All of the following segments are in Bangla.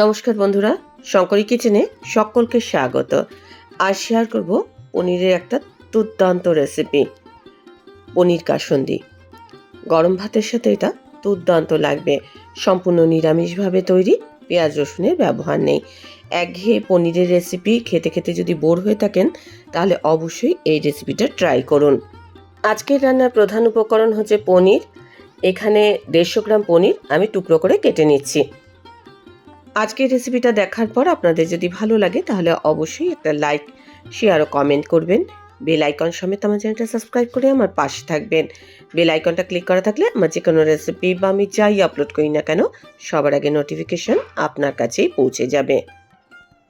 নমস্কার বন্ধুরা, শঙ্করী কিচেনে সকলকে স্বাগত। আজ শেয়ার করব পনিরের একটা দুর্দান্ত রেসিপি পনির কাসন্দি। গরম ভাতের সাথে এটা দুর্দান্ত লাগবে। সম্পূর্ণ নিরামিষভাবে তৈরি, পেঁয়াজ রসুনের ব্যবহার নেই। একঘেয়ে পনিরের রেসিপি খেতে খেতে যদি বোর হয়ে থাকেন, তাহলে অবশ্যই এই রেসিপিটা ট্রাই করুন। আজকের রান্নার প্রধান উপকরণ হচ্ছে পনির। এখানে দেড়শো গ্রাম পনির আমি টুকরো করে কেটে নিচ্ছি। আজকের রেসিপিটা দেখার পর আপনাদের যদি ভালো লাগে, তাহলে অবশ্যই একটা লাইক শেয়ার ও কমেন্ট করবেন। বেল আইকন সমেত আমার চ্যানেলটা সাবস্ক্রাইব করে আমার পাশে থাকবেন। বেল আইকনটা ক্লিক করা থাকলে আমার যে কোনো রেসিপি বা আমি যাই আপলোড করি না কেন, সবার আগে নোটিফিকেশন আপনার কাছেই পৌঁছে যাবে।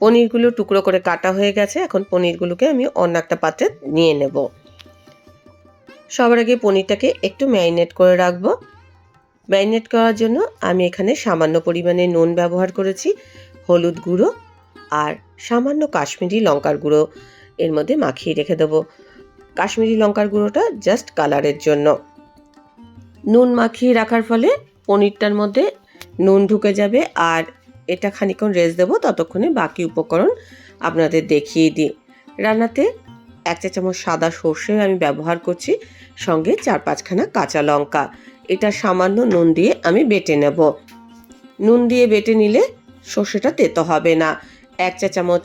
পনিরগুলো টুকরো করে কাটা হয়ে গেছে, এখন পনিরগুলোকে আমি অন্য একটা পাত্রে নিয়ে নেব। সবার আগে পনিরটাকে একটু ম্যারিনেট করে রাখব। ম্যারিনেট করার জন্য আমি এখানে সামান্য পরিমাণে নুন ব্যবহার করেছি, হলুদ গুঁড়ো আর সামান্য কাশ্মীরি লঙ্কার গুঁড়ো এর মধ্যে মাখিয়ে রেখে দেবো। কাশ্মীরি লঙ্কার গুঁড়োটা জাস্ট কালারের জন্য। নুন মাখিয়ে রাখার ফলে পনিরটার মধ্যে নুন ঢুকে যাবে আর এটা খানিক্ষণ রেস্ট দেবো, ততক্ষণে বাকি উপকরণ আপনাদের দেখিয়ে দিই। রান্নাতে এক চা চামচ সাদা সর্ষে আমি ব্যবহার করছি, সঙ্গে চার পাঁচখানা কাঁচা লঙ্কা। এটা সামান্য নুন দিয়ে আমি বেটে নেব। নুন দিয়ে বেটে নিলে সর্ষেটা তেতো হবে না। এক চা চামচ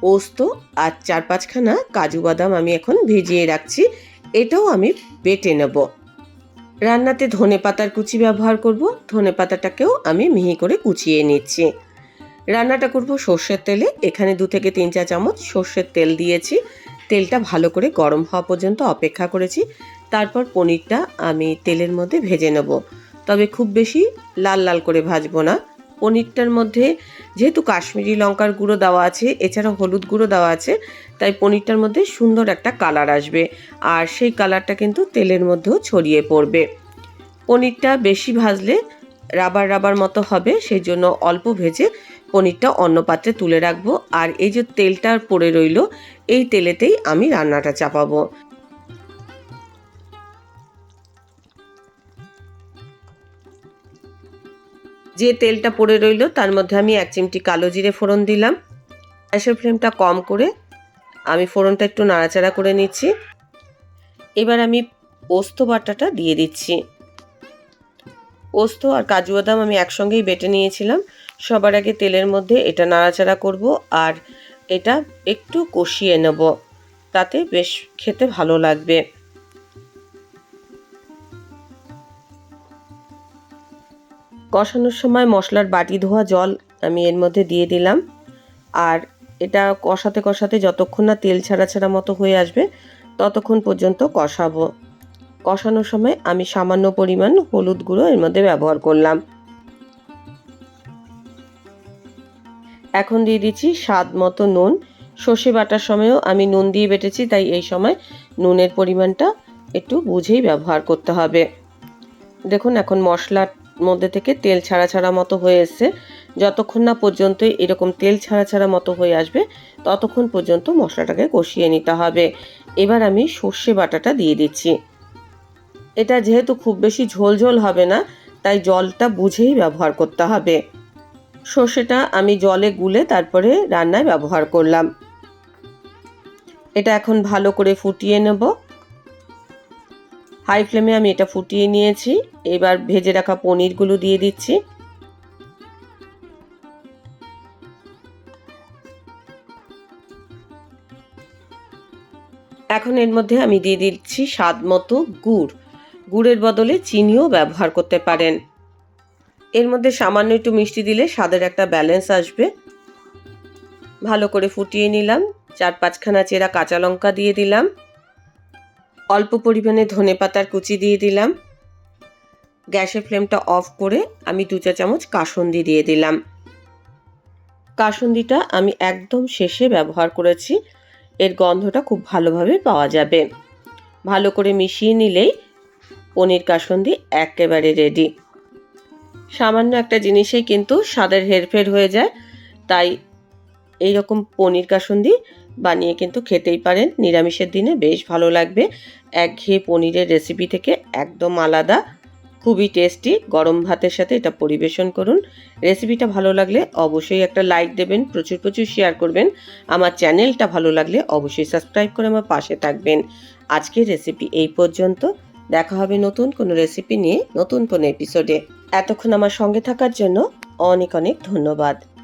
পোস্ত আর চার পাঁচখানা কাজু বাদাম আমি এখন ভিজিয়ে রাখছি। এটাও আমি বেটে নেব। রান্নাতে ধনে পাতার কুচি ব্যবহার করব। ধনে পাতাটাকেও আমি মিহি করে কুচিয়ে নিচ্ছি। রান্নাটা করব সর্ষের তেলে। এখানে দু থেকে তিন চা চামচ সর্ষের তেল দিয়েছি। তেলটা ভালো করে গরম হওয়া পর্যন্ত অপেক্ষা করেছি। তারপর পনিরটা আমি তেলের মধ্যে ভেজে নেব। তবে খুব বেশি লাল লাল করে ভাজবো না। পনিরটার মধ্যে যেহেতু কাশ্মীরি লঙ্কার গুঁড়ো দেওয়া আছে এছাড়া হলুদ গুঁড়ো দেওয়া আছে, তাই পনিরটার মধ্যে সুন্দর একটা কালার আসবে আর সেই কালারটা কিন্তু তেলের মধ্যেও ছড়িয়ে পড়বে। পনিরটা বেশি ভাজলে রাবার রাবার মতো হবে সেই জন্য অল্প ভেজে পনিরটা অন্য পাত্রে তুলে রাখব। আর এই যে তেলটা পড়ে রইল, এই তেলেতেই আমি রান্নাটা চাপাবো। যে তেলটা পড়ে রইল, তার মধ্যে আমি এক চিমটি কালো জিরে ফোড়ন দিলাম। গ্যাসের ফ্লেমটা কম করে আমি ফোড়নটা একটু নাড়াচাড়া করে নিচ্ছি। এবার আমি পোস্ত বাটাটা দিয়ে দিচ্ছি। পোস্ত আর কাজু বাদাম আমি একসঙ্গেই বেটে নিয়েছিলাম। সবার আগে তেলের মধ্যে এটা নাড়াচাড়া করব আর এটা একটু কষিয়ে নেব। তাতে বেশ খেতে ভালো লাগবে। কষানোর সময় মশলার বাটি ধোয়া জল আমি এর মধ্যে দিয়ে দিলাম। আর এটা কষাতে কষাতে যতক্ষণ না তেল ছাড়া ছাড়া মতো হয়ে আসবে, ততক্ষণ পর্যন্ত কষাবো। কষানোর সময় আমি সামান্য পরিমাণ হলুদ গুঁড়ো এর মধ্যে ব্যবহার করলাম। এখন দিয়ে দিচ্ছি স্বাদ মতো নুন। সর্ষে বাটার সময়ও আমি নুন দিয়ে বেটেছি, তাই এই সময় নুনের পরিমাণটা একটু বুঝেই ব্যবহার করতে হবে। দেখুন, এখন মশলার মধ্যে থেকে তেল ছাড়া ছাড়া মতো হয়ে এসছে। যতক্ষণ না পর্যন্ত এরকম তেল ছাড়া ছাড়া মতো হয়ে আসবে, ততক্ষণ পর্যন্ত মশলাটাকে কষিয়ে নিতে হবে। এবার আমি সর্ষে বাটাটা দিয়ে দিচ্ছি। এটা যেহেতু খুব বেশি ঝোল ঝোল হবে না, তাই জলটা বুঝেই ব্যবহার করতে হবে। সর্ষেটা আমি জলে গুলে তারপরে রান্নায় ব্যবহার করলাম। এটা এখন ভালো করে ফুটিয়ে নেব। হাই ফ্লেমে আমি এটা ফুটিয়ে নিয়েছি। এবার ভেজে রাখা পনিরগুলো দিয়ে দিচ্ছি। এখন এর মধ্যে আমি দিয়ে দিচ্ছি স্বাদ মতো গুড়। গুড়ের বদলে চিনিও ব্যবহার করতে পারেন। এর মধ্যে সামান্য একটু মিষ্টি দিলে স্বাদের একটা ব্যালেন্স আসবে। ভালো করে ফুটিয়ে নিলাম। চার পাঁচখানা চেরা কাঁচা লঙ্কা দিয়ে দিলাম। অল্প পরিমাণে ধনে পাতার কুচি দিয়ে দিলাম। গ্যাসের ফ্লেমটা অফ করে আমি দু চা চামচ কাসন্দি দিয়ে দিলাম। কাসন্দিটা আমি একদম শেষে ব্যবহার করেছি। এর গন্ধটা খুব ভালোভাবে পাওয়া যাবে। ভালো করে মিশিয়ে নিলেই পনির কাসন্দি একেবারে রেডি সামান্য একটা জিনিসেই কিন্তু স্বাদের হেরফের হয়ে যায়, তাই এই রকম পনির কাসন্দি বানিয়ে কিন্তু খেতেই পারেন। নিরামিষের দিনে বেশ ভালো লাগবে। একঘেয়ে পনিরের রেসিপি থেকে একদম আলাদা, খুবই টেস্টি গরম ভাতের সাথে এটা পরিবেশন করুন। রেসিপিটা ভালো লাগলে অবশ্যই একটা লাইক দেবেন, প্রচুর প্রচুর শেয়ার করবেন। আমার চ্যানেলটা ভালো লাগলে অবশ্যই সাবস্ক্রাইব করে আমার পাশে থাকবেন। আজকের রেসিপি এই পর্যন্ত। দেখা হবে নতুন কোনো রেসিপি নিয়ে নতুন কোনো এপিসোডে এতক্ষণ আমার সঙ্গে থাকার জন্য অনেক অনেক ধন্যবাদ।